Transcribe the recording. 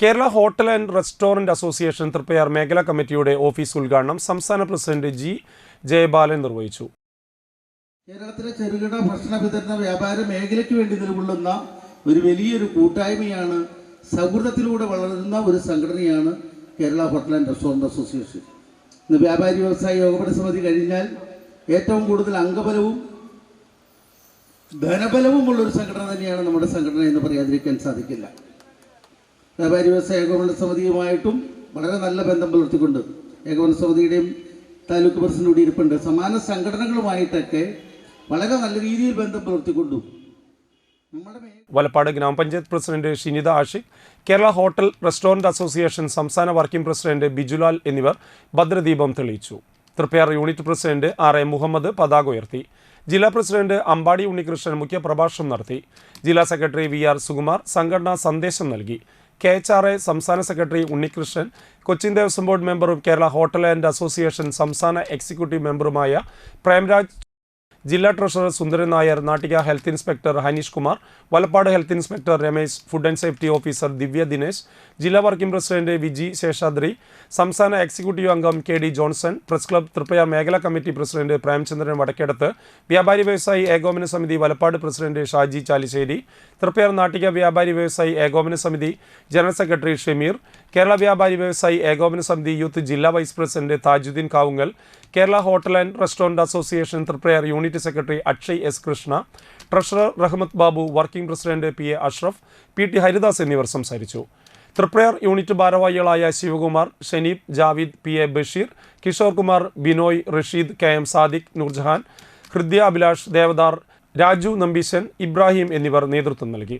Kerala hotel and restaurant association Triprayar മേഖലാ കമ്മിറ്റിയുടെ office ഉദ്ഘാടനം സംസ്ഥാന പ്രസിഡന്റ് ജി ജയബാലൻ നിർവഹിച്ചു. കേരളത്തിലെ ചെറുകിട ഭക്ഷണ വിതരണ വ്യാപാര മേഖലയ്ക്ക് വേണ്ടി നിലകൊള്ളുന്ന ഒരു വലിയൊരു കൂട്ടായ്മയാണ് സൗഹൃദത്തിലൂടെ വളരുന്ന ഒരു സംഘടനയാണ് Kerala hotel and restaurant association. ഇന്ന് വ്യാപാരി വ്യവസായ യോഗപടി സമിതി കഴിഞ്ഞാൽ ഏറ്റവും കൂടുതൽ അംഗബലവും ധനബലവുമുള്ള ഒരു സംഘടന തന്നെയാണ് നമ്മുടെ സംഘടന എന്ന് പറയാതിരിക്കാൻ സാധിക്കില്ല. വ്യാപാരി വ്യവസായ ഏകോപന സമിതിയുമായിട്ടും വളരെ നല്ല ബന്ധം പുലർത്തിക്കൊണ്ട് ഏകോപന സമിതിയുടെയും താലൂക്ക് പ്രസിഡന്റ് കൂടി ഇരിപ്പുണ്ട്. സമാന സംഘടനകളുമായിട്ടൊക്കെ വളരെ നല്ല രീതിയിൽ ബന്ധം പുലർത്തിക്കൊണ്ടും. വലപ്പാട് ഗ്രാമപഞ്ചായത്ത് president Shinitha Ashiq Kerala hotel restaurant association സംസ്ഥാന വർക്കിംഗ് പ്രസിഡന്റ് ബിജുലാൽ എന്നിവർ ഭദ്രദീപം തെളിയിച്ചു. Triprayar unit president R A Muhammad പതാക ഉയർത്തി. ജില്ലാ പ്രസിഡന്റ് അമ്പാടി ഉണ്ണികൃഷ്ണൻ മുഖ്യപ്രഭാഷണം നടത്തി. ജില്ലാ സെക്രട്ടറി വി ആർ സുകുമാർ സംഘടനാ സന്ദേശം നൽകി. കെ എച്ച് ആർ എ സംസ്ഥാന സെക്രട്ടറി ഉണ്ണികൃഷ്ണൻ കൊച്ചിൻ ദേവസ്വം ബോർഡ് മെമ്പറും കേരള ഹോട്ടൽ ആൻഡ് അസോസിയേഷൻ സംസ്ഥാന എക്സിക്യൂട്ടീവ് മെമ്പറുമായ പ്രേംരാജ് ജില്ലാ treasurer Sundaran Nair Nattika health inspector Haneesh Kumar Valappad health inspector Ramesh food and safety officer Divya Dinesh ജില്ലാ working president Viji Seshadri സംസ്ഥാന എക്സിക്യൂട്ടീവ് അംഗം K D Johnson press club Triprayar മേഖലാ committee president Premchandran Vadakkedath വ്യാപാരി വ്യവസായി ഏകോപന സമിതി വലപ്പാട് പ്രസിഡന്റ് ഷാജി ചാലിശ്ശേരി തൃപ്പയാർ നാട്ടിക വ്യാപാരി വ്യവസായി ഏകോപന സമിതി ജനറൽ സെക്രട്ടറി ഷമീർ കേരള വ്യാപാരി വ്യവസായി ഏകോപന സമിതി യൂത്ത് ജില്ലാ vice president Thajudheen Kavungal Kerala hotel and restaurant association Triprayar unit secretary Akshay S Krishna treasurer Rahmath Babu working president P A Ashraf P T Haridas എന്നിവർ സംസാരിച്ചു. ത്രിപ്രയർ യൂണിറ്റ് ഭാരവാഹികളായ Sivakumar Shaneeb Javeed P A Basheer Kishore Kumar Binoy Rasheed K M Sadiq Noorjahan Hridya Abhilash Devadar Raju Nambeesan Ibrahim എന്നിവർ നേതൃത്വം നൽകി.